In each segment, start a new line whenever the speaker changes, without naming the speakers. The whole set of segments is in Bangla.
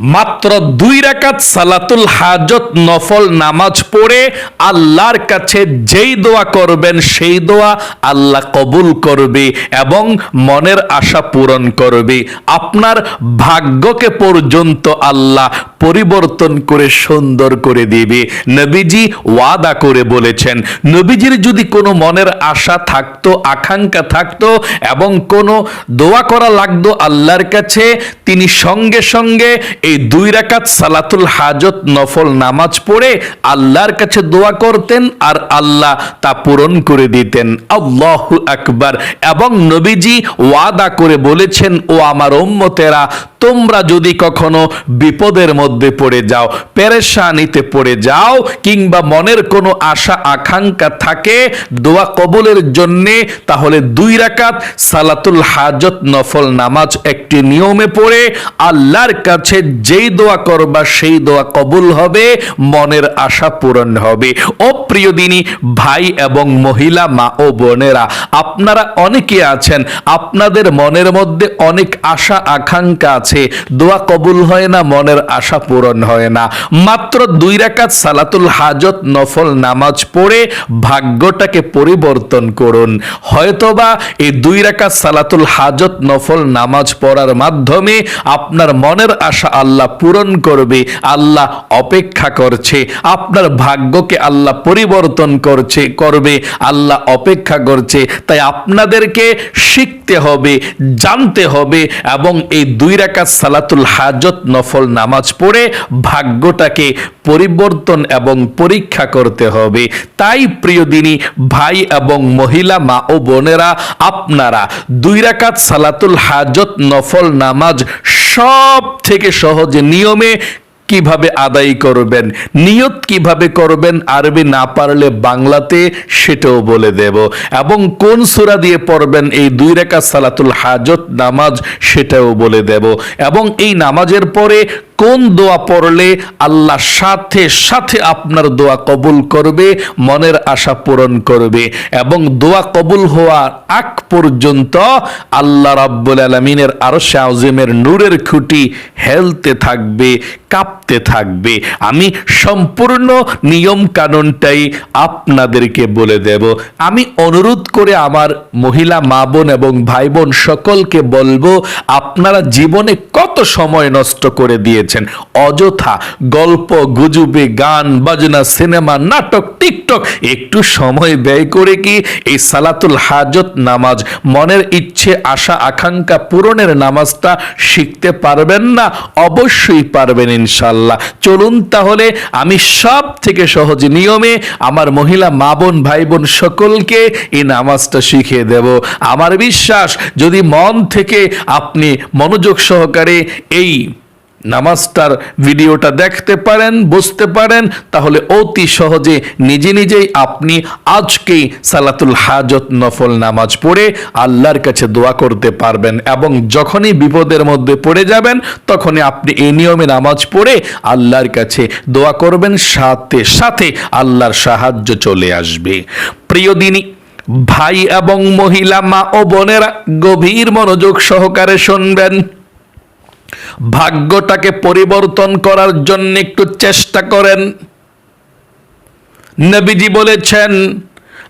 মাত্র দুই রাকাত সালাতুল হাজত নফল নামাজ পড়ে আল্লাহর কাছে যেই দোয়া করবেন, সেই দোয়া আল্লাহ কবুল করবে এবং মনের আশা পূরণ করবে। আপনার ভাগ্যকে পর্যন্ত আল্লাহ পরিবর্তন করে সুন্দর করে দিবে। নবীজি ওয়াদা করে বলেছেন, নবীজির যদি কোনো মনের আশা থাকতো, আকাঙ্ক্ষা থাকতো এবং কোনো দোয়া করা লাগতো আল্লাহর কাছে, তিনি সঙ্গে সঙ্গে এই দুই রাকাত সালাতুল হাজত নফল নামাজ পড়ে আল্লাহর কাছে দোয়া করতেন আর আল্লাহ তা পূরণ করে দিতেন। আল্লাহ আকবার। এবং নবীজি ওয়াদা করে বলেছেন, ও আমার উম্মতেরা তোমরা যদি কখনো বিপদের মধ্যে পড়ে যাও, পেরেশানিতে পড়ে যাও, কিংবা মনের কোনো আশা, আকাঙ্ক্ষা থাকে, দোয়া কবুলের জন্যে, তাহলে দুই রাকাত সালাতুল হাজত নফল নামাজ একটি নিয়মে পড়ে, আল্লাহর কাছে যেই দোয়া করবা, সেই দোয়া কবুল হবে, মনের আশা পূরণ হবে। ও প্রিয় দিনী, ভাই এবং মহিলা, মা ও বোনেরা, আপনারা অনেকে আছেন, আপনাদের মনের মধ্যে অনেক আশা, আকাঙ্ক্ষা আছে দোয়া কবুল হয় না, মনের আশা পূরণ হয় না। মাত্র দুই রাকাত সালাতুল হাজত নফল নামাজ পড়ে ভাগ্যটাকে পরিবর্তন করুন। হয়তোবা এই দুই রাকাত সালাতুল হাজত নফল নামাজ পড়ার মাধ্যমে আপনার মনের আশা আল্লাহ পূরণ করবে, আল্লাহ অপেক্ষা করছে, আপনার ভাগ্যকে আল্লাহ পরিবর্তন করছে, করবে, আল্লাহ অপেক্ষা করছে। তাই আপনাদেরকে শিখতে হবে, জানতে হবে এবং এই দুই রাকাত সালাতুল হাজত, নফল নামাজ পড়ে ভাগ্যটাকে পরিবর্তন এবং পরীক্ষা করতে হবে। তাই প্রিয় দিনী, ভাই এবং মহিলা, মা ও বোনেরা, আপনারা দুই রাকাত সালাতুল হাজত, নফল নামাজ সব থেকে সহজ নিয়মে কীভাবে আদায় করবেন? নিয়ত কীভাবে করবেন? আরবি না পারলে বাংলাতে সেটাও বলে দেব। এবং কোন সুরা দিয়ে পড়বেন? এই দুই রেখা সালাতুল হাজত নামাজ সেটাও বলে দেব। এবং এই নামাজের পরে কোন দোয়া পড়লে আল্লাহ সাথে সাথে আপনার দোয়া কবুল করবে, মনের আশা পূরণ করবে এবং দোয়া কবুল হওয়ার আগ পর্যন্ত আল্লাহ রাব্বুল আলমিনের আরও শাহজিমের নূরের খুঁটি হেলতে থাকবে, কাঁপতে থাকবে। আমি সম্পূর্ণ নিয়ম কানুনটাই আপনাদেরকে বলে দেব। আমি অনুরোধ করে আমার মহিলা, মা বোন এবং ভাই বোন সকলকে বলব, আপনারা জীবনে কত সময় নষ্ট করে দিয়েছেন অযথা গল্প, গুজবে, গান, বাজনা, সিনেমা, নাটক, টিকটক, একটু সময় ব্যয় করে কি এই সালাতুল হাজত নামাজ? মনের ইচ্ছে, আশা, আকাঙ্ক্ষা পূরণের নামাজটা শিখতে পারবেন না? অবশ্যই পারবেন ইনশাল্লাহ চলুন তাহলে আমি সব থেকে সহজ নিয়মে আমার মহিলা মা বোন, ভাই বোন সকলকে এই নামাজটা শিখিয়ে দেব। আমার বিশ্বাস, যদি মন থেকে আপনি মনোযোগ সহকারে এই নামাজটার ভিডিওটা দেখতে পারেন, বুঝতে পারেন, তাহলে অতি সহজে নিজে নিজেই আপনি আজকেই সালাতুল হাজত নফল নামাজ পড়ে আল্লাহর কাছে দোয়া করতে পারবেন এবং যখনই বিপদের মধ্যে পড়ে যাবেন, তখনই আপনি এই নিয়মে নামাজ পড়ে আল্লাহর কাছে দোয়া করবেন, সাথে সাথে আল্লাহর সাহায্য চলে আসবে। প্রিয় দিনী, ভাই এবং মহিলা, মা ও বোনেরা, গভীর মনোযোগ সহকারে শুনবেন। ভাগ্যটাকে পরিবর্তন করার জন্য একটু চেষ্টা করেন। নবীজি বলেছেন,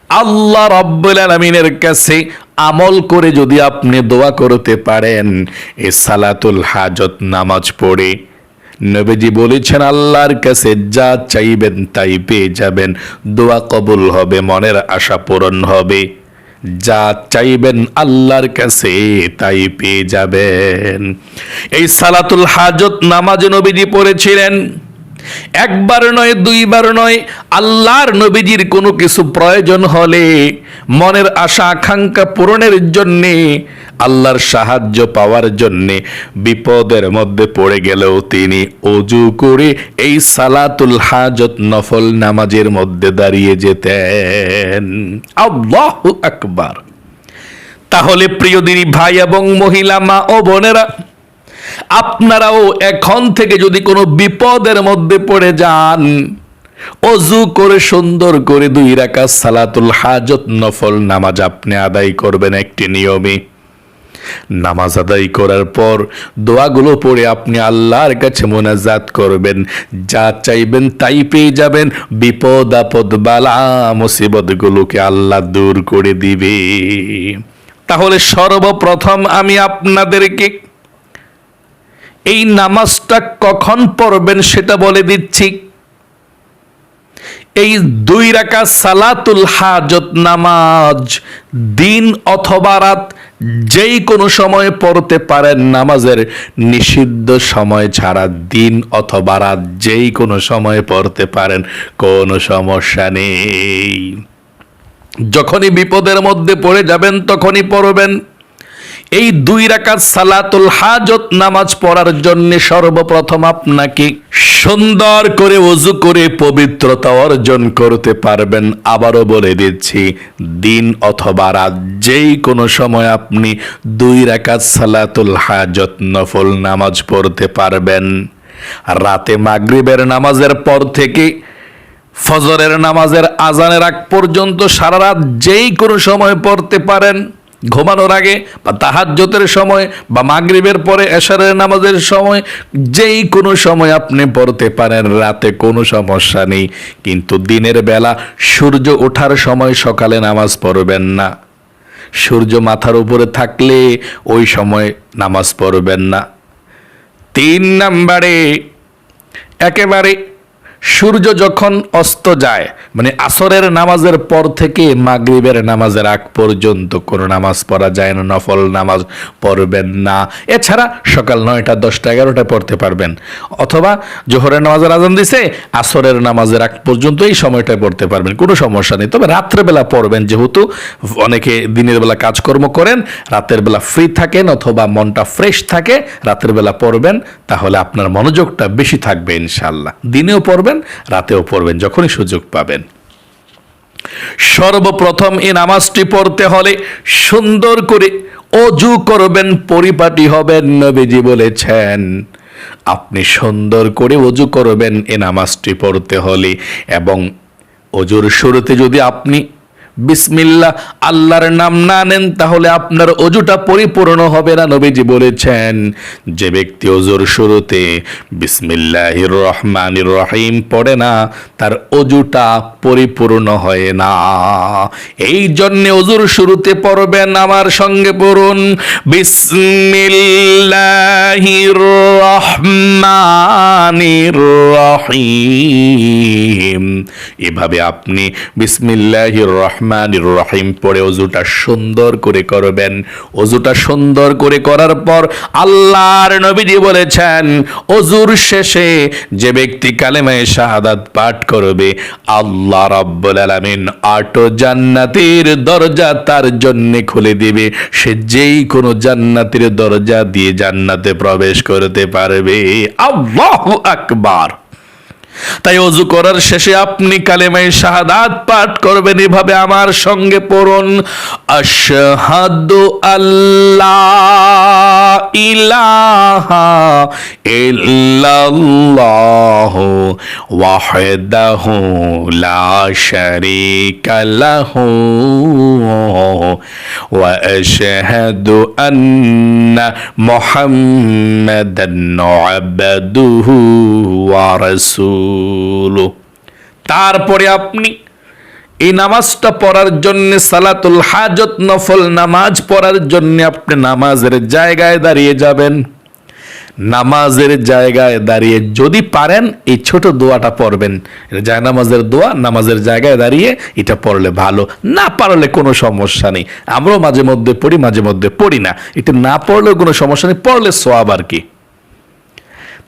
আল্লাহ রব্বুল আলমিনের কাছে আমল করে যদি আপনি দোয়া করতে পারেন, এ সালাতুল হাজত নামাজ পড়ে। নবীজি বলেছেন, আল্লাহর কাছে যা চাইবেন তাই পেয়ে যাবেন। দোয়া কবুল হবে, মনের আশা পূরণ হবে। যা চাইবেন আল্লাহর কাছে তাই পেয়ে যাবেন। এই সালাতুল হাজত নামাজ নবীজি পড়েছিলেন। একবার নয়, দুইবার নয়, আল্লাহর নবীজির কোনো কিছু প্রয়োজন হলে মনের আশা, আকাঙ্ক্ষা পূরণের জন্যে, আল্লাহর সাহায্য পাওয়ার জন্যে বিপদের মধ্যে পড়ে গেলেও তিনি অজু করে এই সালাতুল হাজত নফল নামাজের মধ্যে দাঁড়িয়ে যেতেন। আল্লাহু আকবার। তাহলে প্রিয় দিনী ভাই এবং মহিলা, মা ও বোনেরা আপনারাও এখন থেকে যদি কোনো বিপদের মধ্যে পড়ে যান, অজু করে সুন্দর করে দুই রাকাত সালাতুল হাজত নফল নামাজ আপনি আদায় করবেন একটি নিয়মে। নামাজ আদায় করার পর দোয়াগুলো পড়ে আপনি আল্লাহর কাছে মোনাজাত করবেন। যা চাইবেন তাই পেয়ে যাবেন। বিপদ আপদ বালা মুসিবতগুলোকে আল্লাহ দূর করে দিবে। তাহলে সর্বপ্রথম আমি আপনাদেরকে এই নামাজটা কখন পড়বেন সেটা বলে দিচ্ছি। এই দুই রাকাত সালাতুল হাজত নামাজ দিন অথবা রাত যেই কোনো সময় পড়তে পারেন। নামাজের নিষিদ্ধ সময় ছাড়া দিন অথবা রাত যেই কোনো সময় পড়তে পারেন, কোনো সমস্যা নেই। যখনই বিপদের মধ্যে পড়ে যাবেন, তখনই পড়বেন। এই দুই রাকাত সালাতুল হাজত নামাজ পড়ার জন্য সর্বপ্রথম আপনাকে সুন্দর করে ওযু করে পবিত্রতা অর্জন করতে পারবেন। আবারও বলে দিচ্ছি, দিন অথবা রাত যেই কোনো সময় আপনি দুই রাকাত সালাতুল হাজত নফল নামাজ পড়তে পারবেন। রাতে মাগরিবের নামাজের পর থেকে ফজরের নামাজের আজানের আগ পর্যন্ত সারা রাত যেই কোনো সময় পড়তে পারেন। ঘুমানোর আগে বা তাহাজ্জতের সময় বা মাগরিবের পরে এশারের নামাজের সময়, যেই কোনো সময় আপনি পড়তে পারেন, রাতে কোনো সমস্যা নেই। কিন্তু দিনের বেলা সূর্য ওঠার সময় সকালে নামাজ পড়বেন না। সূর্য মাথার উপরে থাকলে ওই সময় নামাজ পড়বেন না। তিন নাম্বারে, একেবারে সূর্য যখন অস্ত যায় মানে আসরের নামাজের পর থেকে মাগরিবের নামাজের আগ পর্যন্ত কোনো নামাজ পড়া যায় না, নফল নামাজ পড়বেন না। এছাড়া সকাল নয়টা, দশটা এগারোটা পড়তে পারবেন। অথবা জোহরের নামাজের আজান দিছে, আসরের নামাজের আগ পর্যন্ত এই সময়টায় পড়তে পারবেন, কোনো সমস্যা নেই। তবে রাত্রেবেলা পড়বেন, যেহেতু অনেকে দিনের বেলা কাজকর্ম করেন, রাতের বেলা ফ্রি থাকেন অথবা মনটা ফ্রেশ থাকে, রাতের বেলা পড়বেন, তাহলে আপনার মনোযোগটা বেশি থাকবে ইনশাল্লাহ দিনেও পড়বেন রাতেও পড়বেন, যখনই সুযোগ পাবেন। সর্বপ্রথম এই নামাজটি পড়তে হলে সুন্দর করে অজু করবেন, পরিপাটি হবেন, নবীজি বলেছেন, আপনি সুন্দর করে অজু করবেন এ নামাজটি পড়তে হলে এবং অজুর শুরুতে যদি আপনি বিসমিল্লাহ, আল্লাহর নাম না নেন, তাহলে আপনার অজুটা পরিপূর্ণ হবে না, নবীজি বলেছেন। যে ব্যক্তি অজুর শুরুতে বিসমিল্লাহির রহমানির রহিম পড়ে না, তার অজুটা পরিপূর্ণ হয় না। এই জন্য অজুর শুরুতে পড়বেন, আমার সঙ্গে পড়ুন। বিসমিল্লাহির রহমানির রহিম। এভাবে আপনি বিসমিল্লাহির রহমানির রহিম পড়ে অজুটা সুন্দর করে করবেন। অজুটা সুন্দর করে করার পর আল্লাহর নবীজি বলেছেন, অজুর শেষে যে ব্যক্তি কালেমায়ে শাহাদাত পাঠ করবে, আল্লাহ রাব্বুল আলামিন আটো জান্নাতের দরজা তার জন্য খুলে দিবে। সে যেই কোনো জান্নাতের দরজা দিয়ে জান্নাতে প্রবেশ করতে পারবে। আল্লাহু আকবার। তাই অজু করার শেষে আপনি কালেমাই শাহাদাত পাঠ করবেন। এভাবে আমার সঙ্গে পড়ুন। আশহাদু আল্লাহ ইলাহা ইল্লাল্লাহ ওয়াহদাহু লা শারীকা লাহু। ওয়া ان محمدا عبده ورسوله. তারপরে আপনি এই নামাজটা পড়ার জন্য, সালাতুল হাজত, নফল নামাজ পড়ার জন্য আপনি নামাজের জায়গায় দাঁড়িয়ে যাবেন। নামাজের জায়গায় দাঁড়িয়ে যদি পারেন, এই ছোট দোয়াটা পড়বেন। যায় নামাজের দোয়া, নামাজের জায়গায় দাঁড়িয়ে এটা পড়লে ভালো। না পারলে কোনো সমস্যা নেই। আমরাও মাঝে মধ্যে পড়ি, মাঝে মধ্যে পড়ি না। এটা না পড়লেও কোনো সমস্যা নেই, পড়লে সোয়াব আর কি।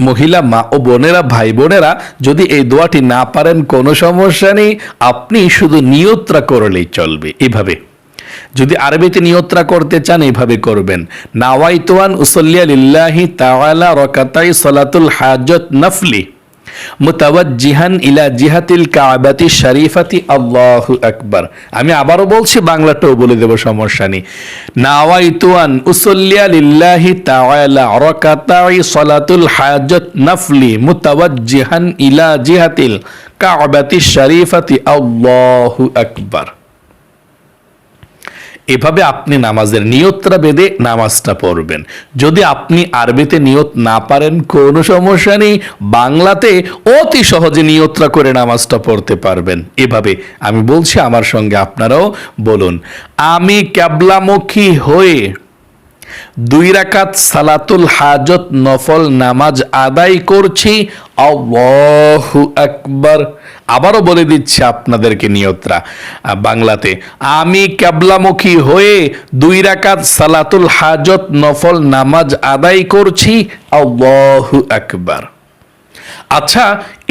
মহিলা মা ও বোনেরা, ভাই বোনেরা, যদি এই দোয়াটি না পারেন, কোনো সমস্যা নেই। আপনি শুধু নিয়ত্রা করলেই চলবে। এভাবে। যদি আরবিতে নিয়ত্রা করতে চান, এভাবে করবেন। নাওয়াইতোয়ান উসল্লিয়া লিল্লাহি তাওয়ালা রকাতাই সলাতুল হাজত নফলি। মুতাওয়াজ্জিহান ইলা জিহাতিল কাবাতি শরীফাতি, আল্লাহু আকবার। আমি আবারও বলছি বাংলাটাও বলে দেব, সমস্যা নেই। নাওয়াইতুয়ান উসল্লিয়া লিল্লাহি তাআলা রাকাতাই সালাতুল হাজাত নফলি মুতাওয়াজ্জিহান ইলা জিহাতিল কাবাতি শরীফাতি, আল্লাহু আকবার। এভাবে আপনি নামাজের নিয়তটা বেঁধে নামাজটা পড়বেন। যদি আপনি আরবিতে নিয়ত না পারেন, কোনো সমস্যা নেই। বাংলাতে অতি সহজে নিয়তটা করে নামাজটা পড়তে পারবেন। এভাবে আমি বলছি, আমার সঙ্গে আপনারাও বলুন। আমি ক্যাবলামুখী হয়ে দুই রাকাত সালাতুল হাজত নফল নামাজ আদায় করছি। আল্লাহু আকবার। আবারও বলে দিচ্ছে আপনাদেরকে নিয়তরা বাংলাতে, আমি ক্যাবলামুখী হয়ে দুই রাকাত সালাতুল হাজত নফল নামাজ আদায় করছি। আল্লাহু আকবার। আচ্ছা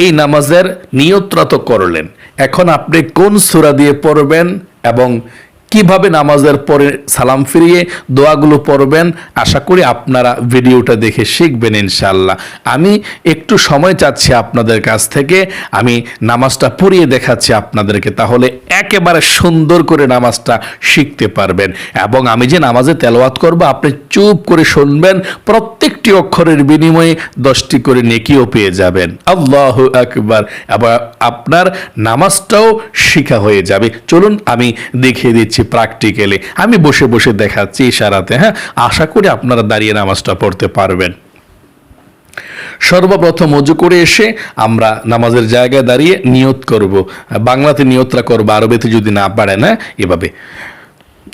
এই নামাজের নিয়ত্রা তো করলেন। এখন আপনি কোন সুরা দিয়ে পড়বেন এবং কীভাবে নামাজের পরে সালাম ফিরিয়ে দোয়াগুলো পড়বেন? আশা করি আপনারা ভিডিওটা দেখে শিখবেন ইনশাল্লাহ আমি একটু সময় চাচ্ছি আপনাদের কাছ থেকে। আমি নামাজটা পড়িয়ে দেখাচ্ছি আপনাদেরকে, তাহলে একেবারে সুন্দর করে নামাজটা শিখতে পারবেন। এবং আমি যে নামাজে তেলাওয়াত করব, আপনি চুপ করে শুনবেন, প্রত্যেকটি অক্ষরের বিনিময়ে দশটি করে নেকিও পেয়ে যাবেন। আল্লাহ আকবার। আবার আপনার নামাজটাও শিখা হয়ে যাবে। চলুন, আমি দেখিয়ে দিচ্ছি প্র্যাকটিক্যালি আমি বসে বসে দেখাচ্ছি ইশারাতে হ্যাঁ? আশা করি আপনারা দাঁড়িয়ে নামাজটা পড়তে পারবেন। সর্বপ্রথম অজু করে এসে আমরা নামাজের জায়গায় দাঁড়িয়ে নিয়ত করব। বাংলাতে নিয়তরা করব, আরবিতে যদি না পারে না এভাবে।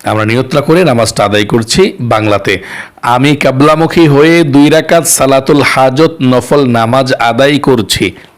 আমরা নিয়তরা করে নামাজটা আদায় করছি বাংলাতে। আমি কাবলামুখী হয়ে দুই রাকাত সালাতুল হাজত নফল নামাজ আদায় করছি।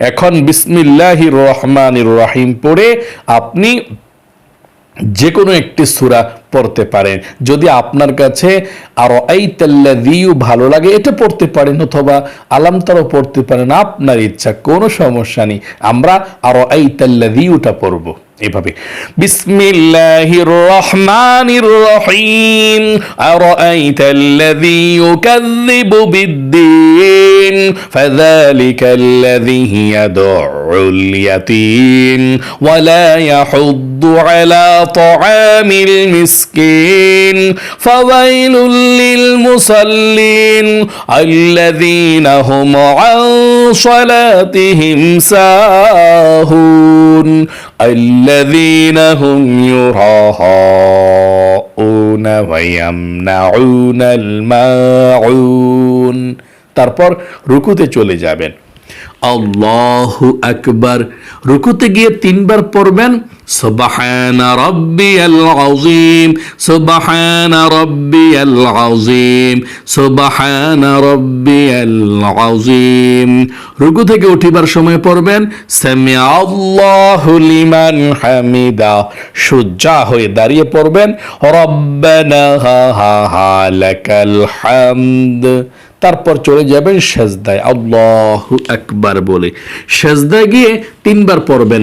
এখন বিসমিল্লাহির রহমানির রহিম পড়ে আপনি যে কোনো একটি সূরা পড়তে পারেন। যদি আপনার কাছে আরও আইতাল্লাদিউ ভালো লাগে, এটা পড়তে পারেন অথবা আলামতারও পড়তে পারেন, আপনার ইচ্ছা, কোনো সমস্যা নেই। আমরা আরও আইতাল্লাদিউটা পড়ব এভাবে। বিসমিল্লাহির রহমানির রহিম আরাইতাল্লাযী ইউকাযযিবু বিদ্দীন। ফাযালিকাল্লাযী ইয়াদউল ইয়াতীম। ওয়া লা ইয়াহুদ্দু আলা তাআমিল মিসকিন। ফাওয়াইলুল লিল মুসাল্লিন الذين هم عن صلاتهم ساهون الذين هم يراءون ويمنعون الماعون তারপর রুকুতে চলে যাবেন আল্লাহু আকবার রুকুতে গিয়ে তিনবার পড়বেন সুবহান রাব্বিয়াল আযীম, সুবহান রাব্বিয়াল আযীম, সুবহান রাব্বিয়াল আযীম। রুকু থেকে উঠিবার সময় পড়বেন সামি আল্লাহু লিমান হামিদা। সুজ্জা হয়ে দাঁড়িয়ে পড়বেন, রব্বানা লাকাল হামদ। তারপর চলে যাবেন সেজদায়। আল্লাহু আকবার বলে। সেজদায় গিয়ে তিনবার পড়বেন।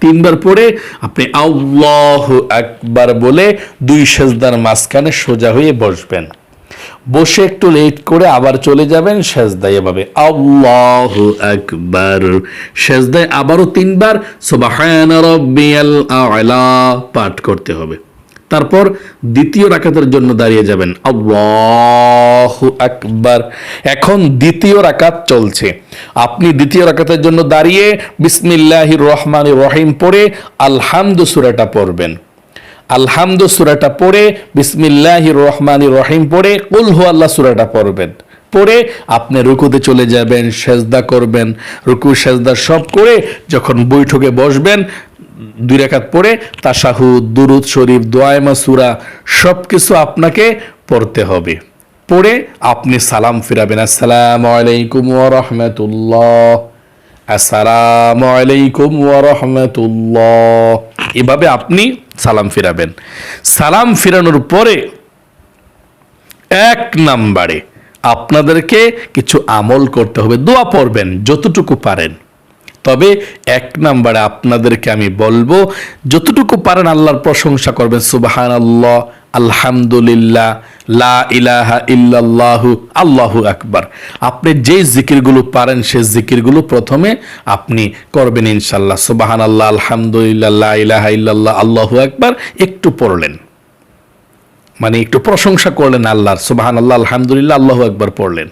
তিনবার পড়ে আপনি আল্লাহু আকবার বলে দুই সেজদার মাঝখানে সোজা হয়ে বসবেন। বসে একটু লেট করে আবার চলে যাবেন সেজদায় এভাবে। আল্লাহ আকবার। সেজদায় আবারও তিনবার আ'লা পাঠ করতে হবে। তারপর দ্বিতীয় রাকাতের জন্য দাঁড়িয়ে যাবেন। আল্লাহ আকবার। এখন দ্বিতীয় রাকাত চলছে। আপনি দ্বিতীয় রাকাতের জন্য দাঁড়িয়ে বিসমিল্লাহির রহমান রহিম পড়ে আলহামদু সূরাটা পড়বেন। আলহামদু সুরাটা পড়ে বিসমিল্লাহ রহমান রহিম পড়ে কুল হু আল্লাহ সুরাটা পড়বেন। পড়ে আপনি রুকুতে চলে যাবেন, সেজদা করবেন। রুকু, সেজদা সব করে যখন বৈঠকে বসবেন দুই রেখাত পড়ে তাসাহুদ দুরুদ, শরীফ দোয়ায়মা সুরা সব কিছু আপনাকে পড়তে হবে। পড়ে আপনি সালাম ফিরাবেন। আসসালামু আলাইকুম রাহমাতুল্লাহ। আসসালামু আলাইকুম রাহমাতুল্লাহ। এভাবে আপনি সালাম ফিরাবেন। সালাম ফিরানোর পরে এক নাম্বারে আপনাদেরকে কিছু আমল করতে হবে। দোয়া পড়বেন, যতটুকু পারেন। তবে এক নাম্বারে আপনাদেরকে আমি বলব, যতটুকু পারেন আল্লাহর প্রশংসা করবেন সুবাহান আল্লাহ আলহামদুলিল্লাহ, লা ইলাহা ইল্লাল্লাহু, আল্লাহু আকবার। আপনি যে জিকিরগুলো পারেন, সে জিকিরগুলো প্রথমে আপনি করবেন ইনশাল্লাহ সুবাহান আল্লাহ আলহামদুলিল্লাহ, লা ইলাহা ইল্লাল্লাহ, আল্লাহু আকবার, একটু পড়লেন। মানে একটু প্রশংসা করলেন আল্লাহর সুবাহান আল্লাহ আলহামদুলিল্লাহ, আল্লাহু আকবার পড়লেন।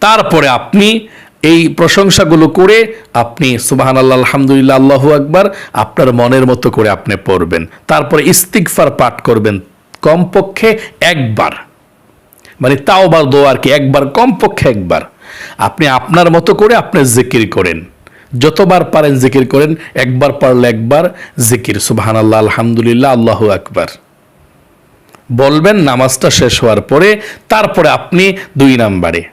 তারপরে আপনি এই প্রশংসাগুলো করে আপনি সুবাহান আল্লাহ আলহামদুলিল্লাহ, আল্লাহু আকবার, আপনার মনের মতো করে আপনি পড়বেন। তারপরে ইস্তিকফার পাঠ করবেন কমপক্ষে একবার। মানে তাও বা আর কি, একবার কমপক্ষে একবার। আপনি আপনার মতো করে আপনি জিকির করেন। যতবার পারেন জিকির করেন, একবার পারলে একবার জিকির। সুবাহান আল্লাহ আলহামদুলিল্লাহ, আল্লাহু আকবার। বলবেন, নামাজটা শেষ হওয়ার পরে, তারপরে আপনি দুই নাম্বারে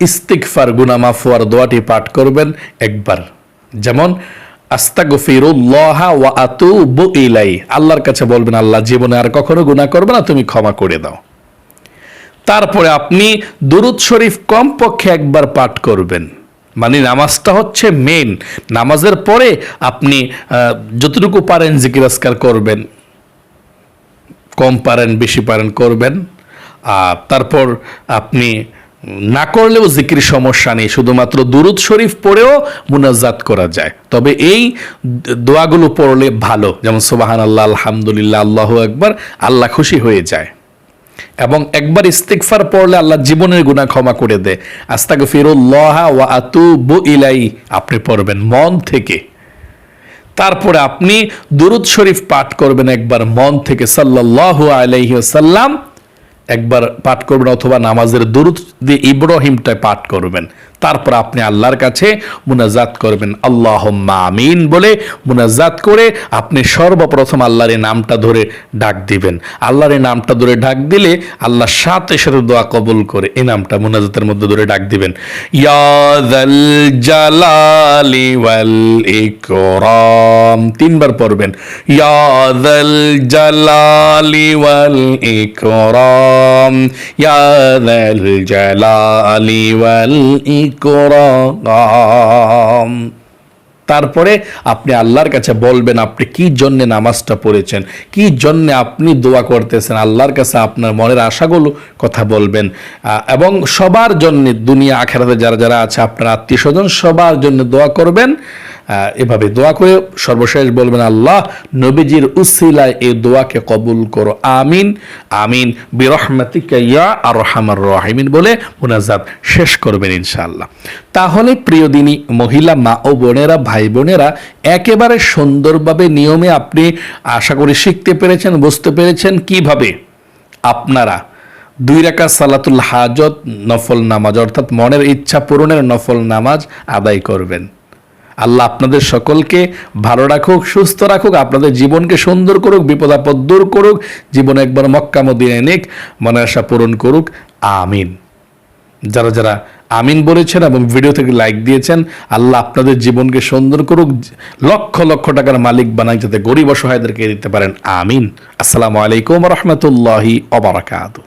ইস্তিকফার গুনামাফুয়ার দোয়াটি পাঠ করবেন একবার। যেমন, আস্তাগফিরুল্লাহ ওয়া ইলাই আল্লাহর কাছে বলবেন, আল্লাহ জীবনে আর কখনো গুনাহ করবে না, তুমি ক্ষমা করে দাও। তারপরে আপনি দুরুদ শরীফ কমপক্ষে একবার পাঠ করবেন। মানে নামাজটা হচ্ছে মেন নামাজের পরে আপনি যতটুকু পারেন জিকির আজকার করবেন। কম পারেন, বেশি পারেন, করবেন। আর তারপর আপনি না করলেও জিকির সমস্যা নেই, শুধুমাত্র দুরুদ শরীফ পড়েও মুনাজাত করা যায়। তবে এই দোয়াগুলো পড়লে ভালো, যেমন সোবাহান আল্লাহ আলহামদুলিল্লাহ, আল্লাহ একবার আল্লাহ খুশি হয়ে যায়। এবং একবার ইস্তিকফার পড়লে আল্লাহ জীবনের গুনাহ ক্ষমা করে দেয়। আস্তাগ ফিরুল্লাহ ওয়া আতুবু ইলাই আপনি পড়বেন মন থেকে। তারপরে আপনি দুরুদ শরীফ পাঠ করবেন একবার মন থেকে, সাল্লাল্লাহু আলাইহি ওয়াসাল্লাম। একবার পাঠ করবেন অথবা নামাজের দরুদ দিয়ে ইব্রাহিমটায় পাঠ করবেন। তারপর আপনি আল্লাহর কাছে মুনাজাত করবেন। আল্লাহ আমিন বলে মুনাজাত করে আপনি সর্বপ্রথম আল্লাহর নামটা ধরে ডাক দিবেন। আল্লাহর নামটা ধরে ডাক দিলে আল্লাহ সাথে সাথে দোয়া কবুল করে এই নামটা মুনাজাতের মধ্যে ধরে ডাক দিবেন। তিনবার পড়বেন। ইয়াদাল জালালি ওয়াল ইকরাম। ইয়াদাল জালালি ওয়াল ইকরাম তারপরে আপনি আল্লাহর কাছে বলবেন, আপনি কি জন্যে নামাজটা পড়েছেন? কি জন্যে আপনি দোয়া করতেছেন? আল্লাহর কাছে আপনার মনের আশাগুলো কথা বলবেন। এবং সবার জন্যে দুনিয়া, আখেরাতে যারা যারা আছে, আপনার আত্মীয় স্বজন সবার জন্য দোয়া করবেন। এভাবে দোয়া করে সর্বশেষ বলবেন, আল্লাহ নবীজির উসিলায় এই দোয়াকে কবুল করো। আমিন আমিন। বিরহমাতিকা ইয়া আর রহমার রহিমিন বলে মুনাজাত শেষ করবেন ইনশাআল্লাহ। তাহলে প্রিয় দিনী, মহিলা, মা ও বোনেরা, ভাই বোনেরা, একেবারে সুন্দরভাবে নিয়মে আপনি আশা করি শিখতে পেরেছেন, বুঝতে পেরেছেন কীভাবে আপনারা দুই রাকা সালাতুল হাজত নফল নামাজ, অর্থাৎ মনের ইচ্ছা পূরণের নফল নামাজ আদায় করবেন। আল্লাহ আপনাদের সকলকে ভালো রাখুক, সুস্থ রাখুক, আপনাদের জীবনকে সুন্দর করুক, বিপদ আপদ দূর করুক, জীবনে একবার মক্কা মদিনায় নিক মনের আশা পূরণ করুক, আমিন। যারা যারা আমিন বলেছেন এবং ভিডিও থেকে লাইক দিয়েছেন, আল্লাহ আপনাদের জীবনকে সুন্দর করুক, লক্ষ লক্ষ টাকার মালিক বানাই যাতে গরিব অসহায়দেরকে দিতে পারেন, আমিন। আসসালামু আলাইকুম রহমতুল্লাহি অবরাকাতু